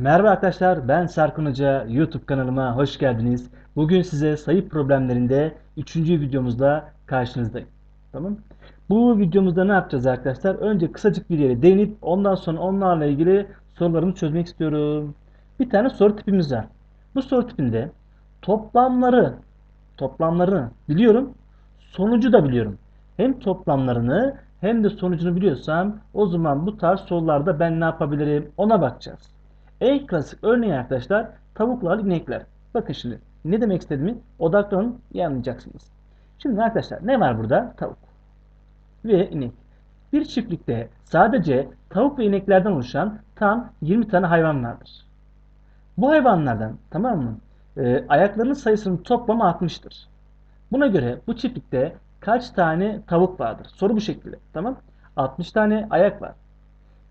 Merhaba arkadaşlar, ben Serkan Hoca. YouTube kanalıma hoş geldiniz. Bugün size sayı problemlerinde 3. videomuzda karşınızdayım. Tamam. Bu videomuzda ne yapacağız arkadaşlar? Önce kısacık bir yere değinip ondan sonra onlarla ilgili sorularımı çözmek istiyorum. Bir tane soru tipimiz var. Bu soru tipinde toplamları toplamlarını biliyorum, sonucu da biliyorum. Hem toplamlarını hem de sonucunu biliyorsam o zaman bu tarz sorularda ben ne yapabilirim ona bakacağız. En klasik örneği arkadaşlar tavuklar, inekler. Bakın şimdi ne demek istediğimi odaklanın iyi anlayacaksınız. Şimdi arkadaşlar ne var burada? Tavuk ve inek. Bir çiftlikte sadece tavuk ve ineklerden oluşan tam 20 tane hayvan vardır. Bu hayvanlardan tamam mı? E, ayaklarının sayısının toplamı 60'tır. Buna göre bu çiftlikte kaç tane tavuk vardır? Soru bu şekilde. Tamam? 60 tane ayak var.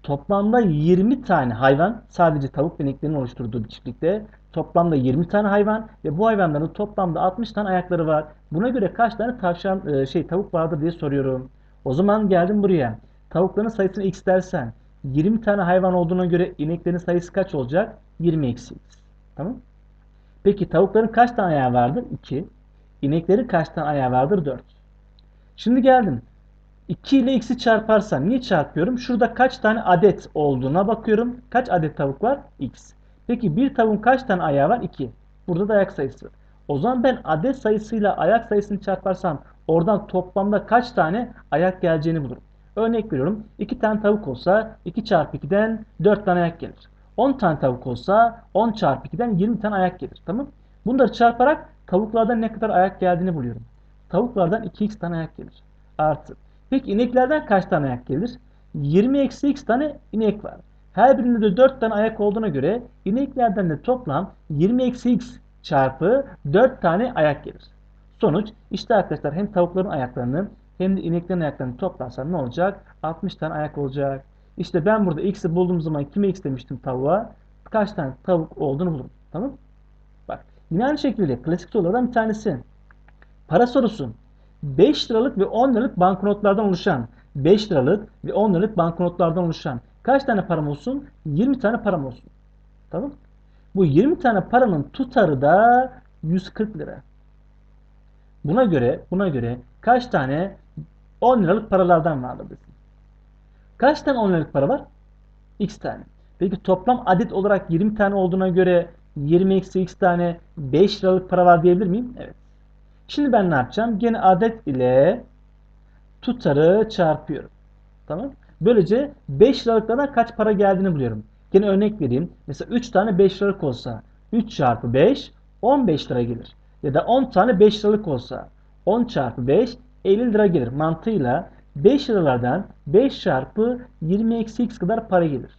Toplamda 20 tane hayvan sadece tavuk ve oluşturduğu bir çiftlikte toplamda 20 tane hayvan ve bu hayvanların toplamda 60 tane ayakları var. Buna göre kaç tane tavşan e, şey tavuk vardır diye soruyorum. O zaman geldim buraya. Tavukların sayısını x dersen 20 tane hayvan olduğuna göre ineklerin sayısı kaç olacak? 20 eksi x. Tamam? Peki tavukların kaç tane ayağı vardır? 2. İneklerin kaç tane ayağı vardır? 4. Şimdi geldim. 2 ile x'i çarparsam niye çarpıyorum? Şurada kaç tane adet olduğuna bakıyorum. Kaç adet tavuk var? x. Peki bir tavuğun kaç tane ayağı var? 2. Burada da ayak sayısı var. O zaman ben adet sayısıyla ayak sayısını çarparsam oradan toplamda kaç tane ayak geleceğini bulurum. Örnek veriyorum. 2 tane tavuk olsa 2 çarpı 2'den 4 tane ayak gelir. 10 tane tavuk olsa 10 çarpı 2'den 20 tane ayak gelir. Tamam? Bunları çarparak tavuklardan ne kadar ayak geldiğini buluyorum. Tavuklardan 2x tane ayak gelir. Artı. Peki ineklerden kaç tane ayak gelir? 20 eksi x tane inek var. Her birinde de 4 tane ayak olduğuna göre ineklerden de toplam 20 eksi x çarpı 4 tane ayak gelir. Sonuç işte arkadaşlar hem tavukların ayaklarını hem de ineklerin ayaklarını toplarsam ne olacak? 60 tane ayak olacak. İşte ben burada x'i bulduğum zaman kime x demiştim tavuğa? Kaç tane tavuk olduğunu bulurum. Tamam Bak yine aynı şekilde klasik sorulardan bir tanesi. Para sorusu. 5 liralık ve 10 liralık banknotlardan oluşan 5 liralık ve 10 liralık banknotlardan oluşan kaç tane param olsun? 20 tane param olsun. Tamam Bu 20 tane paranın tutarı da 140 lira. Buna göre buna göre kaç tane 10 liralık paralardan vardır desin. Kaç tane 10 liralık para var? X tane. Peki toplam adet olarak 20 tane olduğuna göre 20 eksi x tane 5 liralık para var diyebilir miyim? Evet. Şimdi ben ne yapacağım? Gene adet ile tutarı çarpıyorum. Tamam. Böylece 5 liralıklardan kaç para geldiğini buluyorum. Gene örnek vereyim. Mesela 3 tane 5 liralık olsa 3 çarpı 5 15 lira gelir. Ya da 10 tane 5 liralık olsa 10 çarpı 5 50 lira gelir. Mantığıyla 5 liralardan 5 çarpı 20 eksi x kadar para gelir.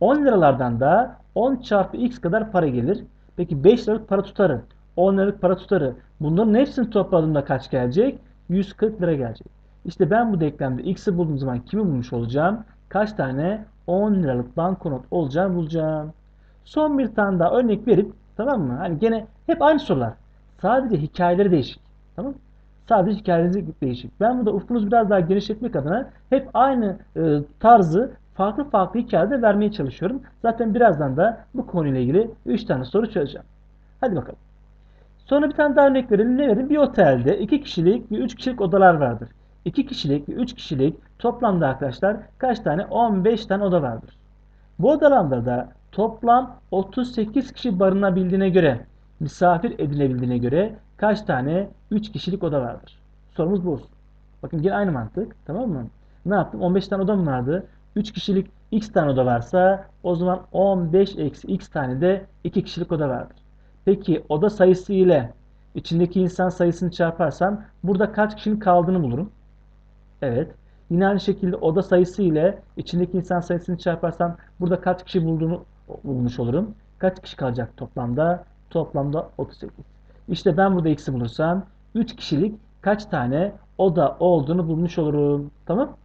10 liralardan da 10 çarpı x kadar para gelir. Peki 5 liralık para tutarı, 10 liralık para tutarı bunların hepsini topladığımda kaç gelecek? 140 lira gelecek. İşte ben bu denklemde x'i bulduğum zaman kimi bulmuş olacağım? Kaç tane 10 liralık banknot olacağını bulacağım. Son bir tane daha örnek verip tamam mı? Hani gene hep aynı sorular. Sadece hikayeleri değişik. Tamam Sadece hikayeleri değişik. Ben burada ufkunuzu biraz daha genişletmek adına hep aynı e, tarzı farklı farklı hikayede vermeye çalışıyorum. Zaten birazdan da bu konuyla ilgili 3 tane soru çözeceğim. Hadi bakalım. Sonra bir tane daha örnek verelim. Ne verelim? Bir otelde 2 kişilik ve 3 kişilik odalar vardır. 2 kişilik ve 3 kişilik toplamda arkadaşlar kaç tane? 15 tane oda vardır. Bu odalarda da toplam 38 kişi barınabildiğine göre, misafir edilebildiğine göre kaç tane 3 kişilik oda vardır? Sorumuz bu. Bakın yine aynı mantık. Tamam mı? Ne yaptım? 15 tane odam vardı. 3 kişilik x tane oda varsa o zaman 15 eksi x tane de 2 kişilik oda vardır. Peki oda sayısı ile içindeki insan sayısını çarparsam burada kaç kişinin kaldığını bulurum. Evet. Yine aynı şekilde oda sayısı ile içindeki insan sayısını çarparsam burada kaç kişi bulduğunu bulmuş olurum. Kaç kişi kalacak toplamda? Toplamda 38. İşte ben burada x'i bulursam 3 kişilik kaç tane oda olduğunu bulmuş olurum. Tamam?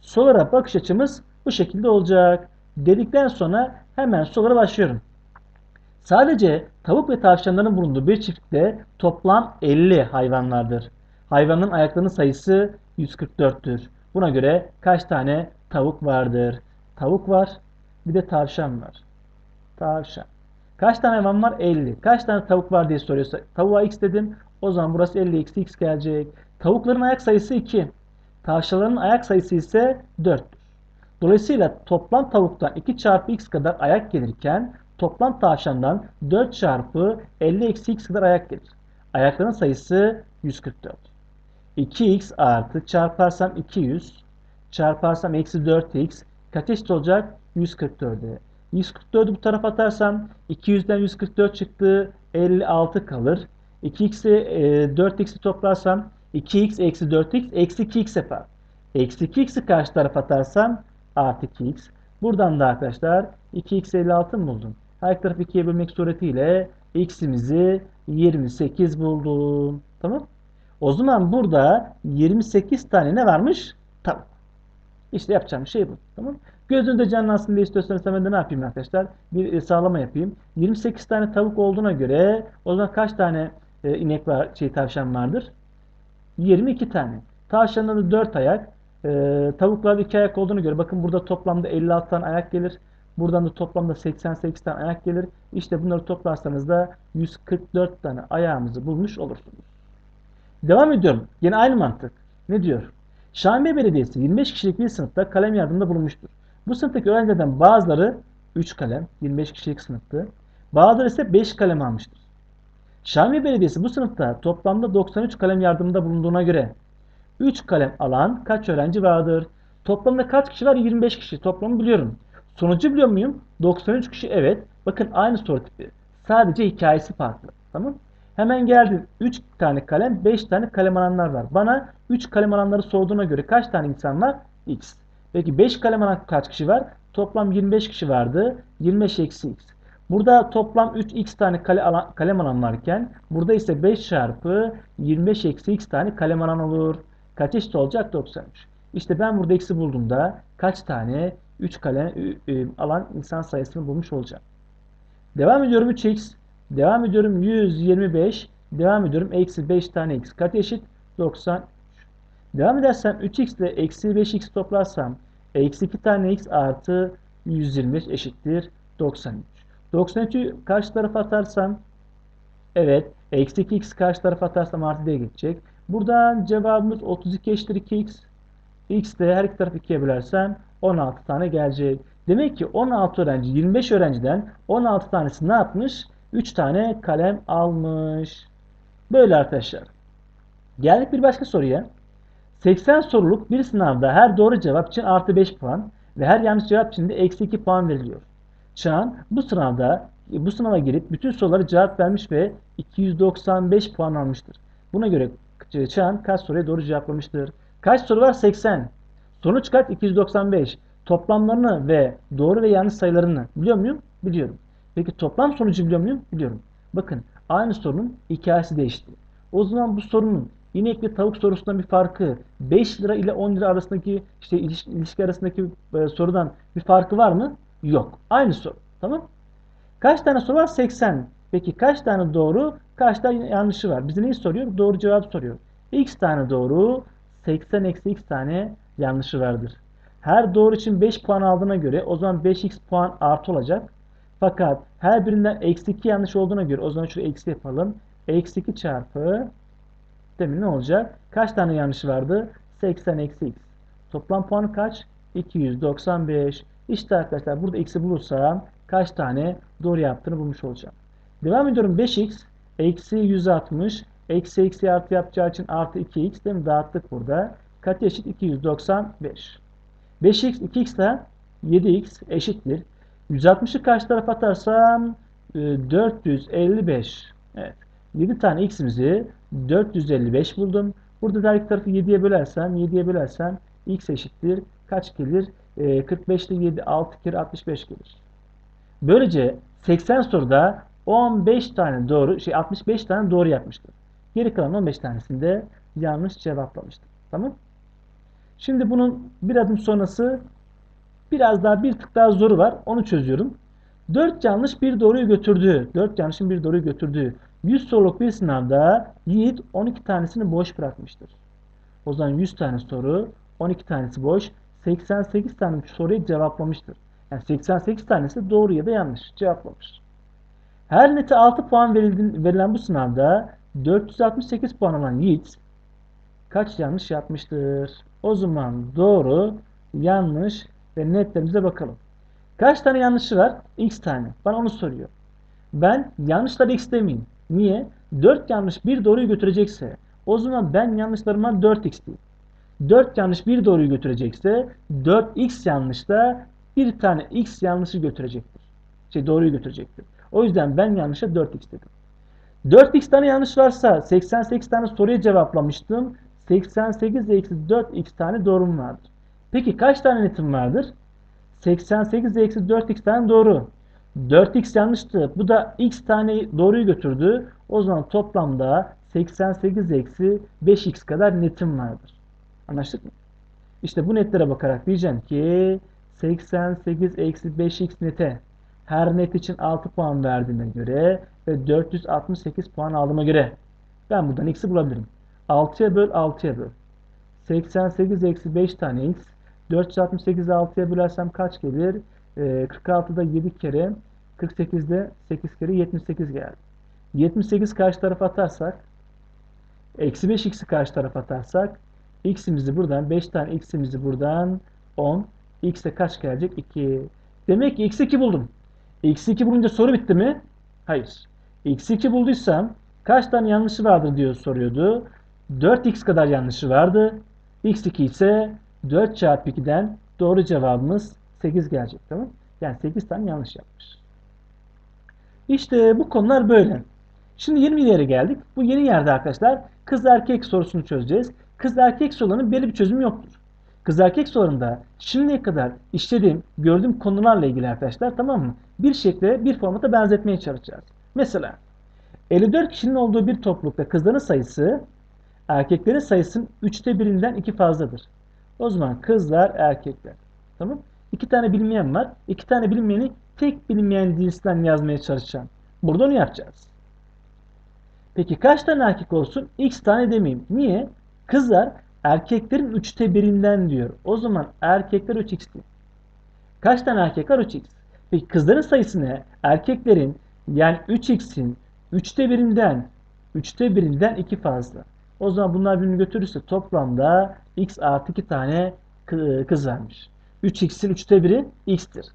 Solara bakış açımız bu şekilde olacak. Dedikten sonra hemen sorulara başlıyorum. Sadece tavuk ve tavşanların bulunduğu bir çiftlikte toplam 50 hayvan vardır. Hayvanın ayaklarının sayısı 144'tür. Buna göre kaç tane tavuk vardır? Tavuk var, bir de tavşan var. Tavşan. Kaç tane hayvan var? 50. Kaç tane tavuk var diye soruyorsa. Tavuğa x dedim. O zaman burası 50 eksi x gelecek. Tavukların ayak sayısı 2. Tavşanların ayak sayısı ise 4'tür. Dolayısıyla toplam tavuktan 2 çarpı x kadar ayak gelirken toplam tavşandan 4 çarpı 50 eksi x kadar ayak gelir. Ayakların sayısı 144. 2x artı çarparsam 200 çarparsam eksi 4x kaç olacak? 144'e. 144'ü bu tarafa atarsam 200'den 144 çıktı. 56 kalır. 2x'i e, 4x'i toplarsam 2x eksi 4x eksi 2x yapar. Eksi 2x'i karşı tarafa atarsam artı 2x. Buradan da arkadaşlar 2x 56 mı buldum? Her iki tarafı 2'ye bölmek suretiyle x'imizi 28 buldum. Tamam. O zaman burada 28 tane ne varmış? Tavuk. İşte yapacağım şey bu. Tamam. Gözünde canlansın diye istiyorsanız hemen de ne yapayım arkadaşlar? Bir e, sağlama yapayım. 28 tane tavuk olduğuna göre o zaman kaç tane e, inek var, şey tavşan vardır? 22 tane. Tavşanlarda 4 ayak. E, tavuklarda 2 ayak olduğuna göre bakın burada toplamda 56 tane ayak gelir. Buradan da toplamda 88 tane ayak gelir. İşte bunları toplarsanız da 144 tane ayağımızı bulmuş olursunuz. Devam ediyorum. Yine aynı mantık. Ne diyor? Şahinbey Belediyesi 25 kişilik bir sınıfta kalem yardımında bulunmuştur. Bu sınıftaki öğrencilerden bazıları 3 kalem, 25 kişilik sınıftı. Bazıları ise 5 kalem almıştır. Şahinbey Belediyesi bu sınıfta toplamda 93 kalem yardımında bulunduğuna göre 3 kalem alan kaç öğrenci vardır? Toplamda kaç kişi var? 25 kişi. Toplamı biliyorum. Sonucu biliyor muyum? 93 kişi evet. Bakın aynı soru tipi. Sadece hikayesi farklı. Tamam Hemen geldim. 3 tane kalem, 5 tane kalem alanlar var. Bana 3 kalem alanları sorduğuna göre kaç tane insan var? X. Peki 5 kalem alan kaç kişi var? Toplam 25 kişi vardı. 25 eksi X. Burada toplam 3x tane kale alan, kalem alan varken burada ise 5 çarpı 25 eksi x tane kalem alan olur. Kaç eşit olacak? 93. İşte ben burada x'i bulduğumda kaç tane 3 kalem alan insan sayısını bulmuş olacağım. Devam ediyorum 3x. Devam ediyorum 125. Devam ediyorum eksi 5 tane x. Kaç eşit? 93. Devam edersem 3x ile eksi 5x toplarsam eksi 2 tane x artı 125 eşittir 93. 93'ü karşı tarafa atarsam evet eksi 2x karşı tarafa atarsam artı diye geçecek. Buradan cevabımız 32 eşittir 2x. x de her iki tarafı 2'ye bölersem 16 tane gelecek. Demek ki 16 öğrenci 25 öğrenciden 16 tanesi ne yapmış? 3 tane kalem almış. Böyle arkadaşlar. Geldik bir başka soruya. 80 soruluk bir sınavda her doğru cevap için artı 5 puan ve her yanlış cevap için de eksi 2 puan veriliyor. Çağan bu sınavda bu sınava girip bütün soruları cevap vermiş ve 295 puan almıştır. Buna göre Çağan kaç soruya doğru cevaplamıştır? Kaç soru var? 80. Sonuç kaç? 295. Toplamlarını ve doğru ve yanlış sayılarını biliyor muyum? Biliyorum. Peki toplam sonucu biliyor muyum? Biliyorum. Bakın aynı sorunun hikayesi değişti. O zaman bu sorunun inek ve tavuk sorusundan bir farkı 5 lira ile 10 lira arasındaki işte ilişki arasındaki e, sorudan bir farkı var mı? Yok. Aynı soru. Tamam? Kaç tane soru var? 80. Peki kaç tane doğru, kaç tane yanlışı var? Bize neyi soruyor? Doğru cevabı soruyor. X tane doğru, 80 eksi x tane yanlışı vardır. Her doğru için 5 puan aldığına göre o zaman 5x puan artı olacak. Fakat her birinden eksi 2 yanlış olduğuna göre o zaman şuraya eksi yapalım. Eksi 2 çarpı demin ne olacak? Kaç tane yanlış vardı? 80 eksi x. Toplam puanı kaç? 295. İşte arkadaşlar burada x'i bulursam kaç tane doğru yaptığını bulmuş olacağım. Devam ediyorum 5x eksi 160 eksi eksi artı yapacağı için artı 2x değil mi? Dağıttık burada. Kaç eşit? 295. 5x 2x de 7x eşittir. 160'ı karşı tarafa atarsam 455. E, evet. 7 tane x'imizi 455 buldum. Burada da her tarafı 7'ye bölersem 7'ye bölersem x eşittir. Kaç gelir? E, 45 ile 7 6 kere 65 gelir. Böylece 80 soruda 15 tane doğru, şey 65 tane doğru yapmıştır. Geri kalan 15 tanesini de yanlış cevaplamıştır. Tamam? Şimdi bunun bir adım sonrası biraz daha bir tık daha zoru var. Onu çözüyorum. 4 yanlış bir doğruyu götürdü. 4 yanlışın bir doğruyu götürdüğü 100 soruluk bir sınavda Yiğit 12 tanesini boş bırakmıştır. O zaman 100 tane soru, 12 tanesi boş, 88 tane soruyu cevaplamıştır. Yani 88 tanesi doğru ya da yanlış cevaplamış. Her nete 6 puan verilen bu sınavda 468 puan alan Yiğit kaç yanlış yapmıştır? O zaman doğru, yanlış ve netlerimize bakalım. Kaç tane yanlışı var? X tane. Bana onu soruyor. Ben yanlışları X demeyeyim. Niye? 4 yanlış bir doğruyu götürecekse o zaman ben yanlışlarıma 4x diyeyim. 4 yanlış bir doğruyu götürecekse 4x yanlış da bir tane x yanlışı götürecektir. Şey doğruyu götürecektir. O yüzden ben yanlışa 4x dedim. 4x tane yanlış varsa 88 tane soruya cevaplamıştım. 88 eksi 4x tane doğrum vardır. Peki kaç tane netim vardır? 88 eksi 4x tane doğru. 4x yanlıştı. Bu da x tane doğruyu götürdü. O zaman toplamda 88 eksi 5x kadar netim vardır. Anlaştık mı? İşte bu netlere bakarak diyeceğim ki 88 eksi 5x nete her net için 6 puan verdiğime göre ve 468 puan aldığıma göre ben buradan x'i bulabilirim. 6'ya böl 6'ya böl. 88 eksi 5 tane x 468'i 6'ya bölersem kaç gelir? Ee, 46'da 7 kere 48'de 8 kere 78 geldi. 78 karşı tarafa atarsak eksi 5x'i karşı tarafa atarsak x'imizi buradan 5 tane x'imizi buradan 10 x'e kaç gelecek? 2. Demek ki x2 buldum. x2 bulunca soru bitti mi? Hayır. x2 bulduysam kaç tane yanlışı vardır diyor soruyordu. 4x kadar yanlışı vardı. x2 ise 4 çarpı 2'den doğru cevabımız 8 gelecek. Tamam Yani 8 tane yanlış yapmış. İşte bu konular böyle. Şimdi 20 yere geldik. Bu yeni yerde arkadaşlar kız erkek sorusunu çözeceğiz. Kız erkek sorularının belli bir çözümü yoktur. Kız erkek sorularında şimdiye kadar işlediğim, gördüğüm konularla ilgili arkadaşlar tamam mı? Bir şekilde bir formata benzetmeye çalışacağız. Mesela 54 kişinin olduğu bir toplulukta kızların sayısı erkeklerin sayısının 3'te birinden 2 fazladır. O zaman kızlar erkekler. Tamam? İki tane bilinmeyen var. İki tane bilinmeyeni tek bilinmeyen cinsinden yazmaya çalışacağım. Burada onu yapacağız. Peki kaç tane erkek olsun? X tane demeyeyim. Niye? Kızlar erkeklerin üçte birinden diyor. O zaman erkekler 3x diyor. Kaç tane erkek var? 3x. Peki kızların sayısı ne? Erkeklerin yani 3x'in üçte birinden üçte birinden 2 fazla. O zaman bunlar birbirini götürürse toplamda x artı 2 tane kız vermiş. 3x'in 3'te 1'i x'tir.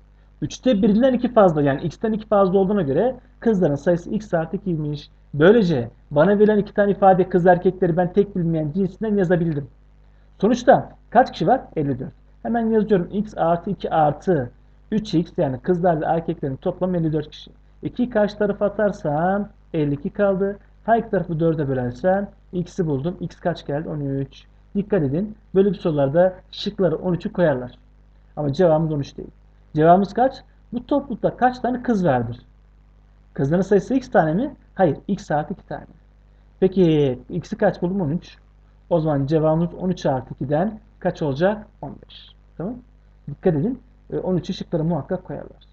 3'te 1'inden 2 fazla yani x'ten 2 fazla olduğuna göre kızların sayısı x artı 2'ymiş. Böylece bana verilen iki tane ifade kız erkekleri ben tek bilmeyen cinsinden yazabildim. Sonuçta kaç kişi var? 54. Hemen yazıyorum x artı 2 artı 3x yani kızlarla erkeklerin toplamı 54 kişi. 2'yi karşı tarafa atarsam 52 kaldı. Her iki tarafı 4'e bölersem x'i buldum. x kaç geldi? 13. Dikkat edin. Böyle bir sorularda şıkları 13'ü koyarlar. Ama cevabımız 13 değil. Cevabımız kaç? Bu toplulukta kaç tane kız vardır? Kızların sayısı x tane mi? Hayır. x artı 2 tane. Peki x'i kaç buldum? 13. O zaman cevabımız 13 artı 2'den kaç olacak? 15. Tamam Dikkat edin. 13'ü şıklara muhakkak koyarlar.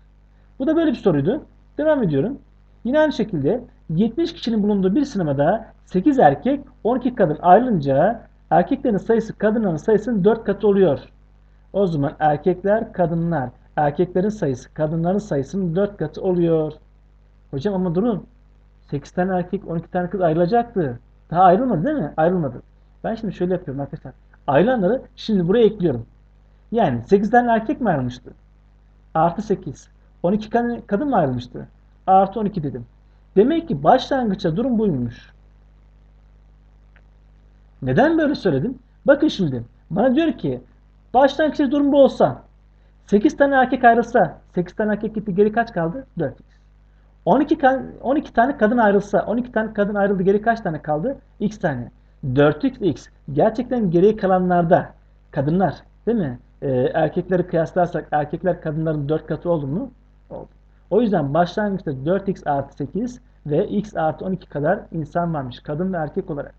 Bu da böyle bir soruydu. Devam ediyorum. Yine aynı şekilde 70 kişinin bulunduğu bir sinemada 8 erkek 12 kadın ayrılınca erkeklerin sayısı kadınların sayısının 4 katı oluyor. O zaman erkekler kadınlar erkeklerin sayısı kadınların sayısının 4 katı oluyor. Hocam ama durun. 8 tane erkek 12 tane kız ayrılacaktı. Daha ayrılmadı değil mi? Ayrılmadı. Ben şimdi şöyle yapıyorum arkadaşlar. Ayrılanları şimdi buraya ekliyorum. Yani 8 tane erkek mi ayrılmıştı? Artı 8. 12 kadın mı ayrılmıştı? Artı 12 dedim. Demek ki başlangıçta durum buymuş. Neden böyle söyledim? Bakın şimdi. Bana diyor ki başlangıçta durum bu olsa 8 tane erkek ayrılsa 8 tane erkek gitti geri kaç kaldı? 4x. 12, 12 tane kadın ayrılsa 12 tane kadın ayrıldı geri kaç tane kaldı? x tane. 4x x. Gerçekten geriye kalanlarda kadınlar değil mi? Ee, erkekleri kıyaslarsak erkekler kadınların 4 katı oldu mu? Oldu. O yüzden başlangıçta 4x artı 8 ve x artı 12 kadar insan varmış. Kadın ve erkek olarak.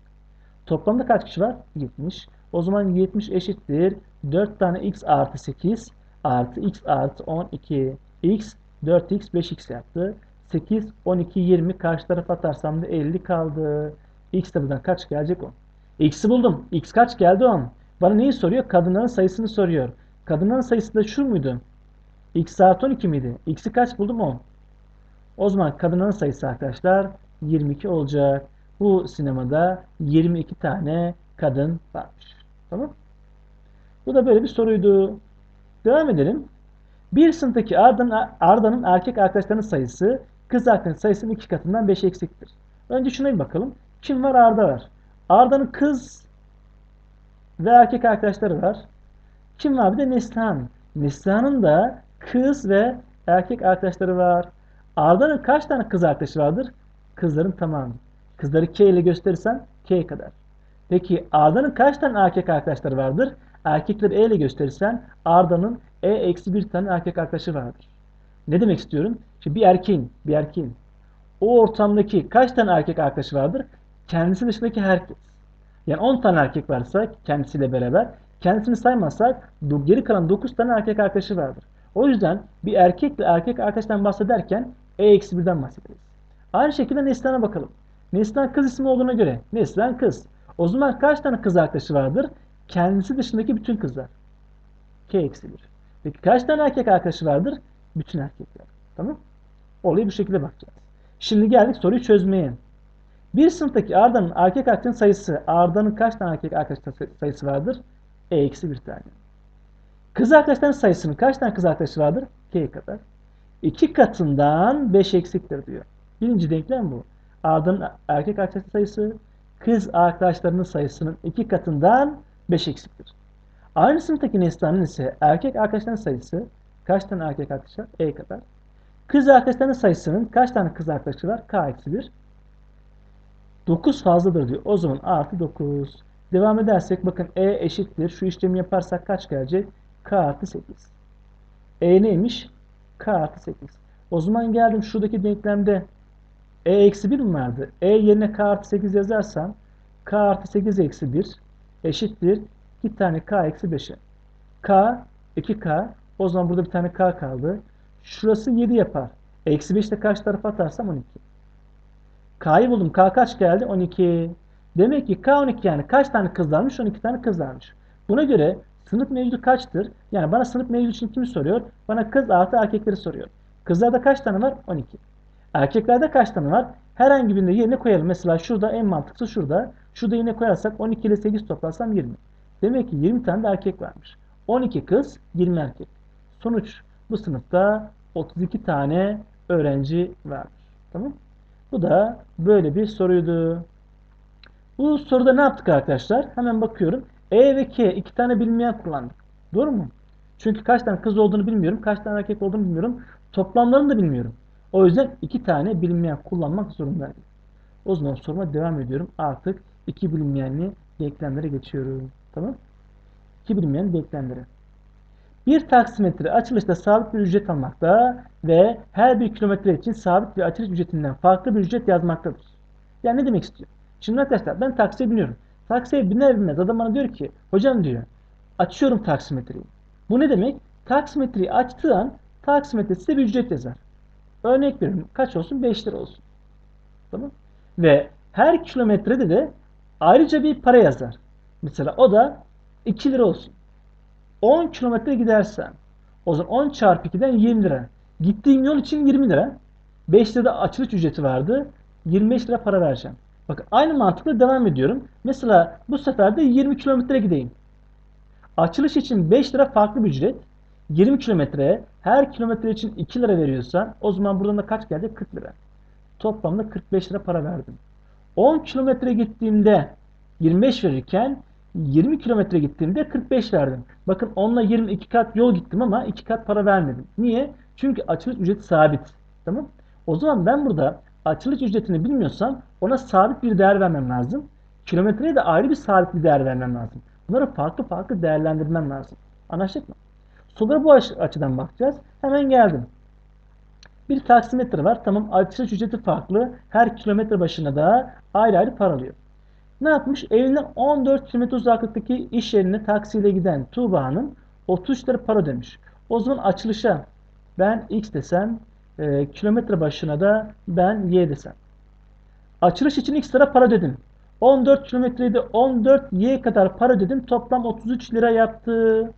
Toplamda kaç kişi var? 70. O zaman 70 eşittir. 4 tane x artı 8 artı x artı 12. x 4x 5x yaptı. 8, 12, 20 karşı tarafa atarsam da 50 kaldı. X de kaç gelecek 10. X'i buldum. X kaç geldi 10. Bana neyi soruyor? Kadınların sayısını soruyor. Kadınların sayısı da şu muydu? X artı 12 miydi? X'i kaç buldum? 10. O zaman kadınların sayısı arkadaşlar 22 olacak. Bu sinemada 22 tane kadın varmış. Tamam. Bu da böyle bir soruydu. Devam edelim. Bir sınıftaki Arda'nın, Arda'nın erkek arkadaşlarının sayısı kız arkadaşlarının sayısının iki katından 5 eksiktir. Önce şuna bir bakalım. Kim var? Arda var. Arda'nın kız ve erkek arkadaşları var. Kim var? Bir de Neslihan. Neslihan'ın da kız ve erkek arkadaşları var. Arda'nın kaç tane kız arkadaşı vardır? Kızların tamamı. Kızları K ile gösterirsen K kadar. Peki Arda'nın kaç tane erkek arkadaşları vardır? Erkekleri E ile gösterirsen Arda'nın E eksi bir tane erkek arkadaşı vardır. Ne demek istiyorum? Şimdi bir erkeğin, bir erkeğin o ortamdaki kaç tane erkek arkadaşı vardır? Kendisi dışındaki herkes. Yani 10 tane erkek varsa kendisiyle beraber kendisini saymazsak geri kalan 9 tane erkek arkadaşı vardır. O yüzden bir erkekle erkek arkadaştan bahsederken E-1'den bahsederiz. Aynı şekilde Neslihan'a bakalım. Neslihan kız ismi olduğuna göre Neslihan kız. O zaman kaç tane kız arkadaşı vardır? Kendisi dışındaki bütün kızlar. K-1. Peki kaç tane erkek arkadaşı vardır? Bütün erkekler. Tamam Olayı bu şekilde bakacağız. Şimdi geldik soruyu çözmeye. Bir sınıftaki Arda'nın erkek arkadaşının sayısı Arda'nın kaç tane erkek arkadaş sayısı vardır? E eksi bir tane. Kız arkadaşların sayısının kaç tane kız arkadaşı vardır? K kadar. İki katından 5 eksiktir diyor. Birinci denklem bu. Arda'nın erkek arkadaş sayısı kız arkadaşlarının sayısının iki katından 5 eksiktir. Aynı sınıftaki Neslihan'ın ise erkek arkadaşların sayısı kaç tane erkek arkadaşlar? E kadar. Kız arkadaşlarının sayısının kaç tane kız arkadaşı var? K eksi 1. 9 fazladır diyor. O zaman artı 9. Devam edersek bakın E eşittir. Şu işlemi yaparsak kaç gelecek? K artı 8. E neymiş? K artı 8. O zaman geldim şuradaki denklemde E eksi 1 mi vardı? E yerine K artı 8 yazarsam K artı 8 eksi 1 eşittir. 2 tane K eksi 5'e. K 2K. O zaman burada bir tane K kaldı. Şurası 7 yapar. Eksi 5 de kaç tarafa atarsam 12. K'yı buldum. K kaç geldi? 12. Demek ki K 12 yani kaç tane kızlarmış? 12 tane kızlarmış. Buna göre sınıf mevcudu kaçtır? Yani bana sınıf mevcudu için kimi soruyor? Bana kız artı erkekleri soruyor. Kızlarda kaç tane var? 12. Erkeklerde kaç tane var? Herhangi birinde yerine koyalım. Mesela şurada en mantıklı şurada. Şurada yine koyarsak 12 ile 8 toplarsam 20. Demek ki 20 tane de erkek varmış. 12 kız, 20 erkek. Sonuç bu sınıfta 32 tane öğrenci varmış. Tamam Bu da böyle bir soruydu. Bu soruda ne yaptık arkadaşlar? Hemen bakıyorum. E ve K iki tane bilinmeyen kullandık. Doğru mu? Çünkü kaç tane kız olduğunu bilmiyorum. Kaç tane erkek olduğunu bilmiyorum. Toplamlarını da bilmiyorum. O yüzden iki tane bilinmeyen kullanmak zorundayım. O zaman soruma devam ediyorum. Artık iki bilinmeyenli denklemlere geçiyorum. Tamam? İki bilinmeyen denklemlere. Bir taksimetre açılışta sabit bir ücret almakta ve her bir kilometre için sabit bir açılış ücretinden farklı bir ücret yazmaktadır. Yani ne demek istiyor? Şimdi arkadaşlar ben taksiye biniyorum. Taksiye biner binmez adam bana diyor ki hocam diyor açıyorum taksimetreyi. Bu ne demek? Taksimetreyi açtığı an taksimetre size bir ücret yazar. Örnek veriyorum. Kaç olsun? 5 lira olsun. Tamam. Ve her kilometrede de ayrıca bir para yazar. Mesela o da 2 lira olsun. 10 kilometre gidersen o zaman 10 çarpı 2'den 20 lira. Gittiğim yol için 20 lira. 5 lirada açılış ücreti vardı. 25 lira para vereceğim. Bakın aynı mantıkla devam ediyorum. Mesela bu sefer de 20 kilometre gideyim. Açılış için 5 lira farklı bir ücret. 20 kilometreye her kilometre için 2 lira veriyorsan o zaman buradan da kaç geldi? 40 lira. Toplamda 45 lira para verdim. 10 kilometre gittiğimde 25 verirken 20 kilometre gittiğimde 45 verdim. Bakın onunla 22 kat yol gittim ama 2 kat para vermedim. Niye? Çünkü açılış ücreti sabit. Tamam? O zaman ben burada açılış ücretini bilmiyorsam ona sabit bir değer vermem lazım. Kilometreye de ayrı bir sabit bir değer vermem lazım. Bunları farklı farklı değerlendirmem lazım. Anlaştık mı? Sorulara bu açıdan bakacağız. Hemen geldim. Bir taksimetre var. Tamam açılış ücreti farklı. Her kilometre başına da ayrı ayrı para alıyor. Ne yapmış? Evinden 14 km uzaklıktaki iş yerine taksiyle giden Tuğba'nın 30 lira para demiş. O zaman açılışa ben X desem e, kilometre başına da ben Y desem. Açılış için X lira para dedim. 14 kilometreydi 14 Y kadar para dedim. Toplam 33 lira yaptı.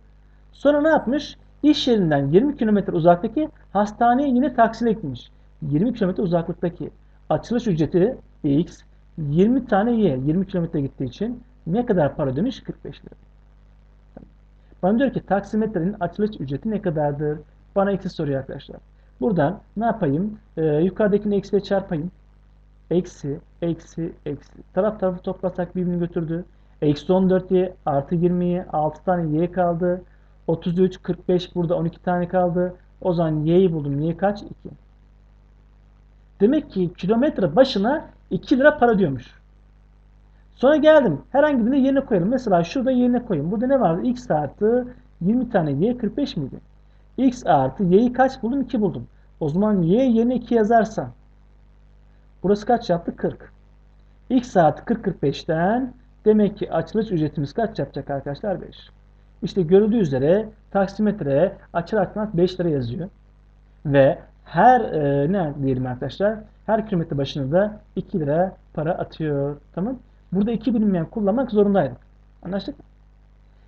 Sonra ne yapmış? İş yerinden 20 kilometre uzaktaki hastaneye yine taksiyle gitmiş. 20 kilometre uzaklıktaki açılış ücreti X, 20 tane Y, 20 kilometre gittiği için ne kadar para ödemiş? 45 lira. Bana diyor ki taksimetrenin açılış ücreti ne kadardır? Bana eksi soruyor arkadaşlar. Buradan ne yapayım? Ee, yukarıdakini eksiyle çarpayım. Eksi, eksi, eksi. Taraf tarafı toplasak birbirini götürdü. Eksi 14y artı 20'ye 6 tane y kaldı. 33, 45 burada 12 tane kaldı. O zaman y'yi buldum. Y kaç? 2. Demek ki kilometre başına 2 lira para diyormuş. Sonra geldim. Herhangi birine yerine koyalım. Mesela şurada yerine koyayım. Burada ne vardı? x artı 20 tane y 45 miydi? X artı y'yi kaç buldum? 2 buldum. O zaman y yerine 2 yazarsam burası kaç yaptı? 40. x artı 40 45'ten demek ki açılış ücretimiz kaç yapacak arkadaşlar? 5. İşte görüldüğü üzere taksimetreye açır açmaz 5 lira yazıyor. Ve her e, ne diyelim arkadaşlar? Her kilometre başına da 2 lira para atıyor. Tamam. Burada iki bilinmeyen kullanmak zorundaydık. Anlaştık mı?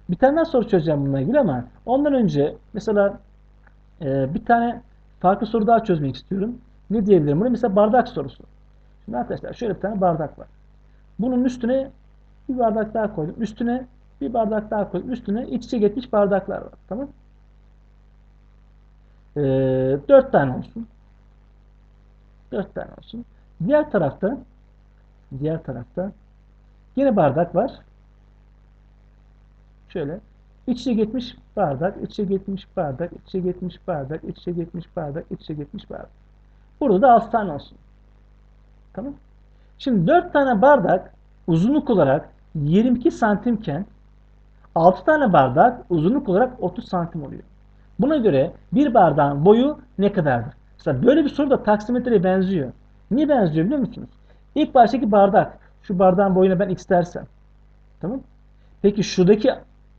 Bir tane daha soru çözeceğim bununla ilgili ama ondan önce mesela e, bir tane farklı soru daha çözmek istiyorum. Ne diyebilirim buraya? Mesela bardak sorusu. Şimdi arkadaşlar şöyle bir tane bardak var. Bunun üstüne bir bardak daha koydum. Üstüne bir bardak daha koydum. Üstüne iç içe geçmiş bardaklar var. Tamam e, 4 tane olsun. 4 tane olsun. Diğer tarafta diğer tarafta yine bardak var. Şöyle içe geçmiş bardak, iç içe geçmiş bardak, iç içe geçmiş bardak, iç içe geçmiş bardak, iç içe geçmiş bardak. Burada da 6 tane olsun. Tamam. Şimdi 4 tane bardak uzunluk olarak 22 santimken 6 tane bardak uzunluk olarak 30 santim oluyor. Buna göre bir bardağın boyu ne kadardır? Mesela böyle bir soru da taksimetreye benziyor. Niye benziyor biliyor musunuz? İlk baştaki bardak. Şu bardağın boyuna ben x dersem. Tamam Peki şuradaki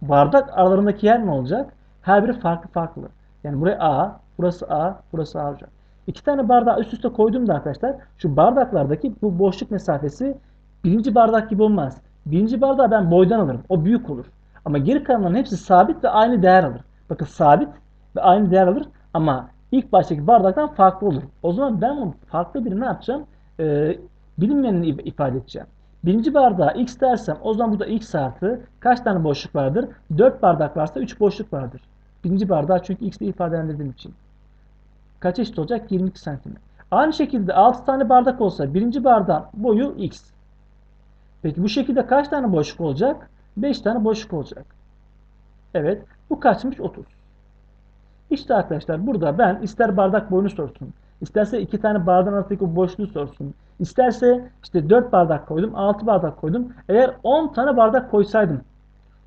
bardak aralarındaki yer ne olacak? Her biri farklı farklı. Yani buraya A, burası A, burası A olacak. İki tane bardağı üst üste koyduğumda arkadaşlar şu bardaklardaki bu boşluk mesafesi birinci bardak gibi olmaz. Birinci bardağı ben boydan alırım. O büyük olur. Ama geri kalanların hepsi sabit ve aynı değer alır. Bakın sabit ve aynı değer alır ama ilk baştaki bardaktan farklı olur. O zaman ben bunu farklı bir ne yapacağım? Ee, bilinmeyenini ifade edeceğim. Birinci bardağa x dersem o zaman burada x artı kaç tane boşluk vardır? 4 bardak varsa 3 boşluk vardır. Birinci bardağı çünkü x ile ifadelendirdiğim için. Kaç eşit olacak? 22 santim. Aynı şekilde 6 tane bardak olsa birinci bardağın boyu x. Peki bu şekilde kaç tane boşluk olacak? 5 tane boşluk olacak. Evet. Bu kaçmış? 30. İşte arkadaşlar burada ben ister bardak boyunu sorsun, isterse iki tane bardağın arasındaki boşluğu sorsun, isterse işte 4 bardak koydum, 6 bardak koydum. Eğer 10 tane bardak koysaydım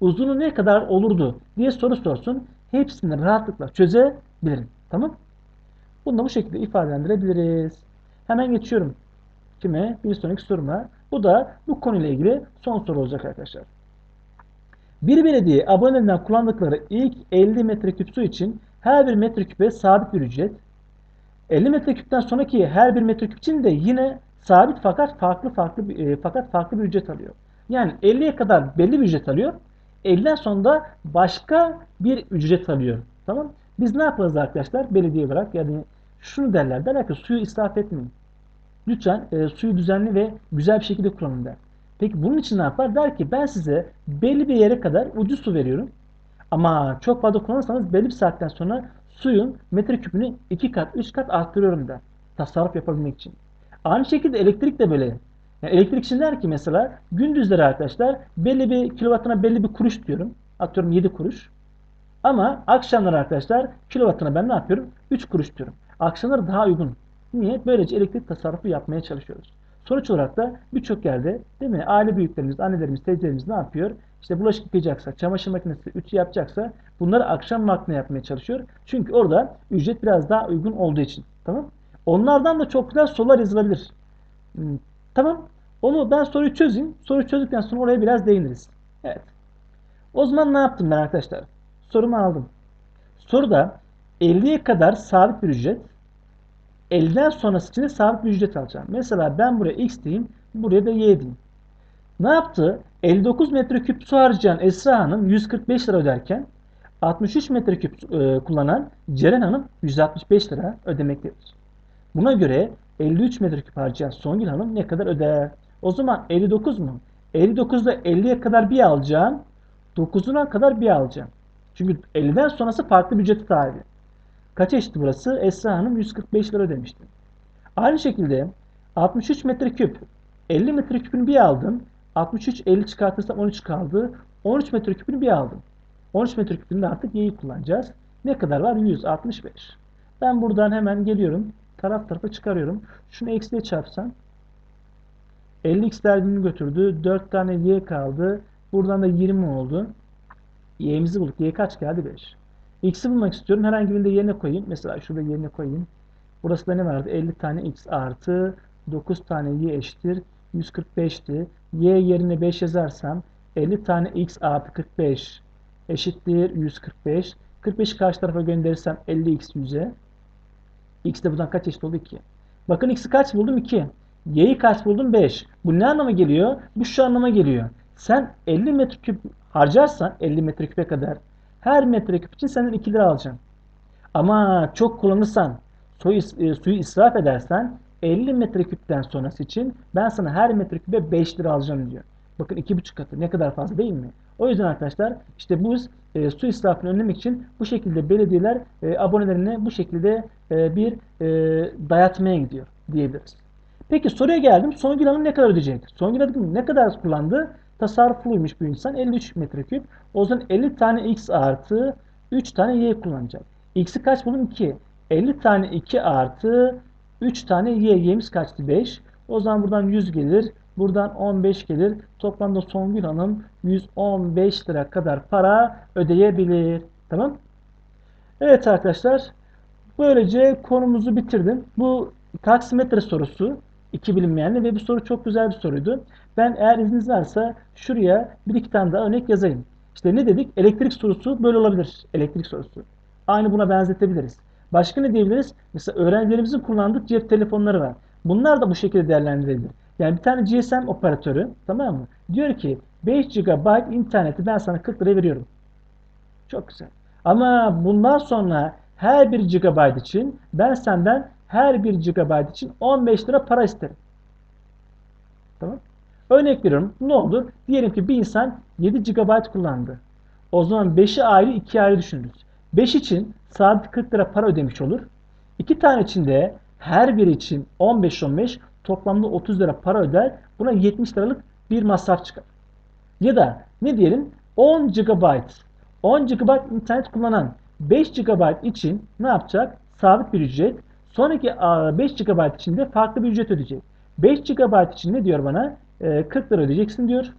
uzunluğu ne kadar olurdu diye soru sorsun. Hepsini rahatlıkla çözebilirim. Tamam? Bunu da bu şekilde ifadelendirebiliriz. Hemen geçiyorum. Kime? Bir sonraki soruma. Bu da bu konuyla ilgili son soru olacak arkadaşlar. Bir belediye abonelerinden kullandıkları ilk 50 metreküp su için her bir metreküpe sabit bir ücret. 50 metreküpten sonraki her bir metreküp için de yine sabit fakat farklı farklı e, fakat farklı bir ücret alıyor. Yani 50'ye kadar belli bir ücret alıyor. 50'den sonra başka bir ücret alıyor. Tamam? Biz ne yaparız arkadaşlar? Belediye olarak yani şunu derler. Derler ki suyu israf etmeyin. Lütfen e, suyu düzenli ve güzel bir şekilde kullanın der. Peki bunun için ne yapar? Der ki ben size belli bir yere kadar ucuz su veriyorum. Ama çok fazla kullanırsanız belli bir saatten sonra suyun metreküpünü 2 kat 3 kat arttırıyorum der. Tasarruf yapabilmek için. Aynı şekilde elektrik de böyle. Yani elektrik için der ki mesela gündüzleri arkadaşlar belli bir kilovatına belli bir kuruş diyorum. Atıyorum 7 kuruş. Ama akşamları arkadaşlar kilovatına ben ne yapıyorum? 3 kuruş diyorum. Akşamları daha uygun. Niye? Böylece elektrik tasarrufu yapmaya çalışıyoruz. Sonuç olarak da birçok yerde değil mi? Aile büyüklerimiz, annelerimiz, teyzelerimiz ne yapıyor? İşte bulaşık yıkayacaksa, çamaşır makinesi ütü yapacaksa bunları akşam vaktine yapmaya çalışıyor. Çünkü orada ücret biraz daha uygun olduğu için. Tamam? Onlardan da çok güzel sorular yazılabilir. Hmm, tamam. Onu ben soruyu çözeyim. Soruyu çözdükten sonra oraya biraz değiniriz. Evet. O zaman ne yaptım ben arkadaşlar? Sorumu aldım. Soruda 50'ye kadar sabit bir ücret, 50'den sonrası için de sabit bir ücret alacağım. Mesela ben buraya x diyeyim, buraya da y diyeyim. Ne yaptı? 59 metreküp su harcayan Esra Hanım 145 lira öderken 63 metreküp e, kullanan Ceren Hanım 165 lira ödemektedir. Buna göre 53 metreküp harcayan Songül Hanım ne kadar öder? O zaman 59 mu? 59'da 50'ye kadar bir alacağım. 9'una kadar bir alacağım. Çünkü 50'den sonrası farklı bir tabi. Kaç eşit burası? Esra Hanım 145 lira ödemişti. Aynı şekilde 63 metreküp 50 metreküpünü bir aldım. 63 50 çıkartırsam 13 kaldı. 13 metreküpünü bir aldım. 13 metreküpünü de artık y'yi kullanacağız. Ne kadar var? 165. Ben buradan hemen geliyorum. Taraf tarafa çıkarıyorum. Şunu eksiye çarpsam 50x derdini götürdü. 4 tane y kaldı. Buradan da 20 oldu. Y'mizi bulduk. Y kaç geldi? 5. X'i bulmak istiyorum. Herhangi birinde yerine koyayım. Mesela şurada yerine koyayım. Burası da ne vardı? 50 tane x artı 9 tane y eşittir. 145'ti. Y yerine 5 yazarsam 50 tane x artı 45 eşittir 145. 45'i karşı tarafa gönderirsem 50x 100'e. X de buradan kaç eşit oldu? 2. Bakın x'i kaç buldum? 2. Y'yi kaç buldum? 5. Bu ne anlama geliyor? Bu şu anlama geliyor. Sen 50 metreküp harcarsan 50 metreküpe kadar her metreküp için senden 2 lira alacağım. Ama çok kullanırsan suyu, e, suyu israf edersen 50 metreküpten sonrası için ben sana her metreküpe 5 lira alacağım diyor. Bakın 2,5 katı ne kadar fazla değil mi? O yüzden arkadaşlar işte bu e, su israfını önlemek için bu şekilde belediyeler e, abonelerine bu şekilde e, bir e, dayatmaya gidiyor diyebiliriz. Peki soruya geldim. Songül Hanım ne kadar ödeyecek? Songül Hanım ne kadar kullandı? Tasarrufluymuş bir insan. 53 metreküp. O zaman 50 tane x artı 3 tane y kullanacak. X'i kaç buldum? 2. 50 tane 2 artı 3 tane y. Y'miz kaçtı? 5. O zaman buradan 100 gelir. Buradan 15 gelir. Toplamda Songül Hanım 115 lira kadar para ödeyebilir. Tamam. Evet arkadaşlar. Böylece konumuzu bitirdim. Bu taksimetre sorusu iki bilinmeyenli ve bu soru çok güzel bir soruydu. Ben eğer izniniz varsa şuraya bir iki tane daha örnek yazayım. İşte ne dedik? Elektrik sorusu böyle olabilir. Elektrik sorusu. Aynı buna benzetebiliriz. Başka ne diyebiliriz? Mesela öğrencilerimizin kullandığı cep telefonları var. Bunlar da bu şekilde değerlendirilebilir. Yani bir tane GSM operatörü tamam mı? Diyor ki 5 GB interneti ben sana 40 lira veriyorum. Çok güzel. Ama bundan sonra her 1 GB için ben senden her 1 GB için 15 lira para isterim. Tamam. Örnek veriyorum. Ne olur? Diyelim ki bir insan 7 GB kullandı. O zaman 5'i ayrı 2'yi ayrı düşünürüz. 5 için sabit 40 lira para ödemiş olur. 2 tane için de her biri için 15-15 toplamda 30 lira para öder. Buna 70 liralık bir masraf çıkar. Ya da ne diyelim 10 GB 10 GB internet kullanan 5 GB için ne yapacak? Sabit bir ücret. Sonraki 5 GB için de farklı bir ücret ödeyecek. 5 GB için ne diyor bana? 40 lira ödeyeceksin diyor.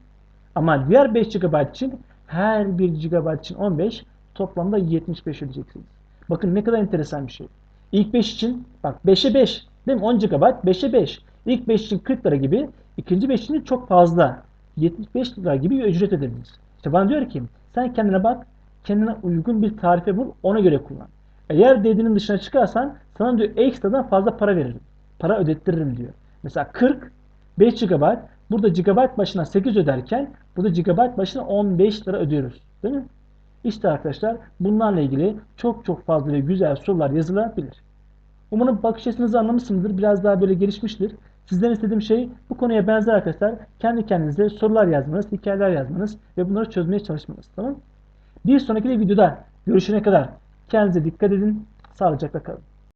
Ama diğer 5 GB için her 1 GB için 15 toplamda 75 ödeyeceksiniz. Bakın ne kadar enteresan bir şey. İlk 5 için bak 5'e 5 değil mi? 10 GB 5'e 5. İlk 5 için 40 lira gibi ikinci 5 için çok fazla 75 lira gibi bir ücret ödediniz. İşte bana diyor ki sen kendine bak kendine uygun bir tarife bul ona göre kullan. Eğer dediğinin dışına çıkarsan sana diyor ekstradan fazla para veririm. Para ödettiririm diyor. Mesela 40 5 GB burada GB başına 8 öderken burada GB başına 15 lira ödüyoruz. Değil mi? İşte arkadaşlar bunlarla ilgili çok çok fazla ve güzel sorular yazılabilir. Umarım bakış açınızı anlamışsınızdır. Biraz daha böyle gelişmiştir. Sizden istediğim şey bu konuya benzer arkadaşlar kendi kendinize sorular yazmanız, hikayeler yazmanız ve bunları çözmeye çalışmanız. Tamam Bir sonraki videoda görüşene kadar kendinize dikkat edin. Sağlıcakla kalın.